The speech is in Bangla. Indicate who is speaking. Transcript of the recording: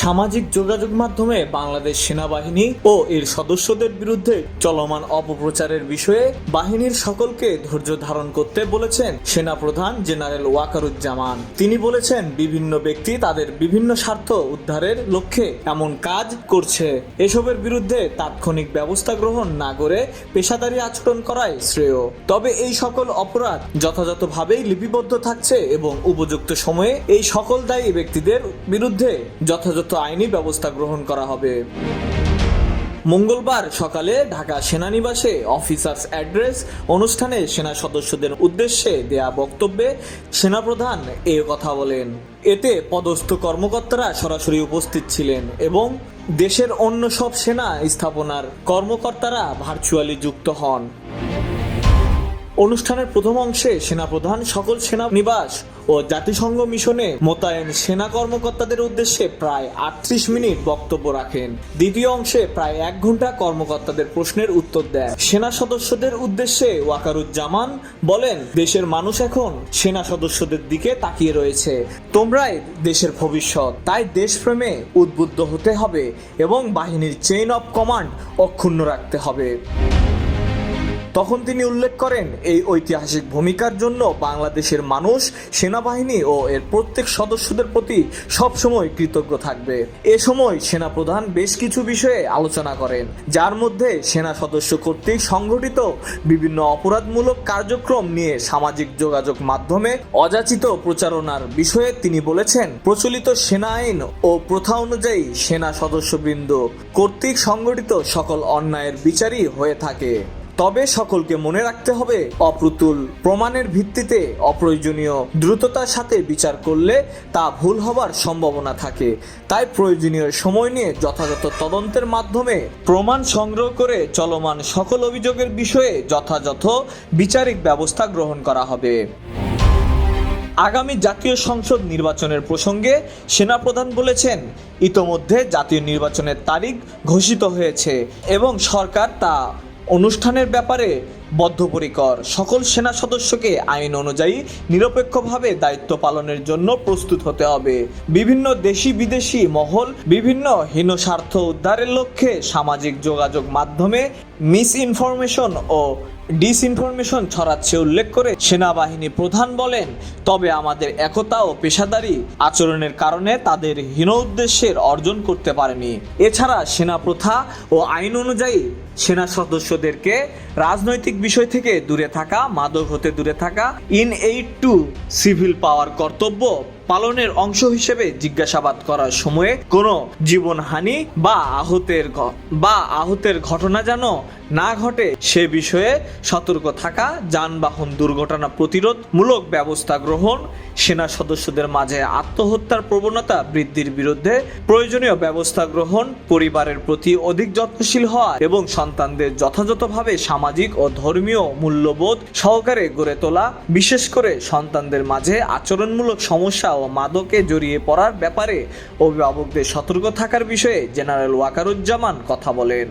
Speaker 1: সামাজিক যোগাযোগ মাধ্যমে বাংলাদেশ সেনাবাহিনী ও এর সদস্যদের বিরুদ্ধে চলমান অপপ্রচারের বিষয়ে বাহিনীর সকলকে ধৈর্য ধারণ করতে বলেছেন সেনাপ্রধান জেনারেল ওয়াকারুজ্জামান। তিনি বলেছেন, বিভিন্ন ব্যক্তি তাদের বিভিন্ন স্বার্থ উদ্ধারের লক্ষ্যে এমন কাজ করছে। এসবের বিরুদ্ধে তাৎক্ষণিক ব্যবস্থা গ্রহণ না করে পেশাদারি আচরণ করাই শ্রেয়। তবে এই সকল অপরাধ যথাযথভাবেই লিপিবদ্ধ থাকছে এবং উপযুক্ত সময়ে এই সকল দায়ী ব্যক্তিদের বিরুদ্ধে যথাযথ আইনি ব্যবস্থা গ্রহণ করা হবে। মঙ্গলবার সকালে ঢাকা সেনানিবাসে অফিসার্স অ্যাড্রেস অনুষ্ঠানে সেনা সদস্যদের উদ্দেশ্যে দেয়া বক্তব্যে সেনাপ্রধান এ কথা বলেন। এতে পদস্থ কর্মকর্তারা সরাসরি উপস্থিত ছিলেন এবং দেশের অন্য সব সেনা স্থাপনার কর্মকর্তারা ভার্চুয়ালি যুক্ত হন। অনুষ্ঠানের প্রথম অংশে সেনাপ্রধান সকল সেনা নিবাস ও জাতিসংঘ মিশনে মোতায়েন সেনা কর্মকর্তাদের উদ্দেশ্যে প্রায় আটত্রিশ মিনিট বক্তব্য রাখেন। দ্বিতীয় অংশে প্রায় এক ঘণ্টা কর্মকর্তাদের প্রশ্নের উত্তর দেয় সেনা সদস্যদের উদ্দেশ্যে ওয়াকারুজ্জামান বলেন, দেশের মানুষ এখন সেনা সদস্যদের দিকে তাকিয়ে রয়েছে। তোমরাই দেশের ভবিষ্যৎ। তাই দেশপ্রেমে উদ্বুদ্ধ হতে হবে এবং বাহিনীর চেইন অফ কমান্ড অক্ষুণ্ণ রাখতে হবে। তখন তিনি উল্লেখ করেন, এই ঐতিহাসিক ভূমিকার জন্য বাংলাদেশের মানুষ, সেনাবাহিনী ও এর প্রত্যেক সদস্যদের প্রতি সবসময় কৃতজ্ঞ থাকবে। এ সময় সেনা প্রধান বেশ কিছু বিষয়ে আলোচনা করেন, যার মধ্যে সেনা সদস্য কর্তৃক সংগঠিত বিভিন্ন অপরাধমূলক কার্যক্রম নিয়ে সামাজিক যোগাযোগ মাধ্যমে অযাচিত প্রচারণার বিষয়ে তিনি বলেছেন, প্রচলিত সেনা আইন ও প্রথা অনুযায়ী সেনা সদস্যবৃন্দ কর্তৃক সংগঠিত সকল অন্যায়ের বিচারই হয়ে থাকে। তবে সকলকে মনে রাখতে হবে, অপ্রতুল প্রমাণের ভিত্তিতে অপ্রয়োজনীয় দ্রুততার সাথে বিচার করলে তা ভুল হবার সম্ভাবনা থাকে। তাই প্রয়োজনীয় সময় নিয়ে যথাযথ তদন্তের মাধ্যমে প্রমাণ সংগ্রহ করে চলমান সকল অভিযোগের বিষয়ে যথাযথ বিচারিক ব্যবস্থা গ্রহণ করা হবে। আগামী জাতীয় সংসদ নির্বাচনের প্রসঙ্গে সেনাপ্রধান বলেছেন, ইতোমধ্যে জাতীয় নির্বাচনের তারিখ ঘোষিত হয়েছে এবং সরকার তা অনুষ্ঠানের ব্যাপারে বদ্ধপরিকর। সকল সেনা সদস্যকে আইন অনুযায়ী নিরপেক্ষভাবে দায়িত্ব পালনের জন্য প্রস্তুত হতে হবে। বিভিন্ন দেশি বিদেশি মহল, বিভিন্ন হীন স্বার্থ উদ্ধারের লক্ষ্যে সামাজিক যোগাযোগ মাধ্যমে মিস ইনফরমেশন ও ডিসইনফরমেশন ছড়াচ্ছে উল্লেখ করে সেনাবাহিনী প্রধান বলেন, তবে আমাদের একতা ও পেশাদারি আচরণের কারণে তাদের হীন উদ্দেশ্যের অর্জন করতে পারেনি। এছাড়া সেনা প্রথা ও আইন অনুযায়ী সেনা সদস্যদেরকে রাজনৈতিক বিষয় থেকে দূরে থাকা, মাদক হতে দূরে থাকা in aid to civil power কর্তব্য পালনের অংশ হিসেবে জিজ্ঞাসাবাদ করার সময়ে কোনো জীবনহানি বা আহতের বা আহতের ঘটনা যেন না ঘটে, সে বিষয়ে সতর্ক থাকা, যানবাহন দুর্ঘটনা প্রতিরোধমূলক ব্যবস্থা গ্রহণ, সেনা সদস্যদের মাঝে আত্মহত্যার প্রবণতা বৃদ্ধির বিরুদ্ধে প্রয়োজনীয় ব্যবস্থা গ্রহণ, পরিবারের প্রতি অধিক যত্নশীল হওয়া এবং সন্তানদের যথাযথভাবে সামাজিক ও ধর্মীয় মূল্যবোধ সহকারে গড়ে তোলা, বিশেষ করে সন্তানদের মাঝে আচরণমূলক সমস্যা ও মাদকে জড়িয়ে পড়ার ব্যাপারে অভিভাবকদের সতর্ক থাকার বিষয়ে জেনারেল ওয়াকারুজ্জামান কথা বলেন।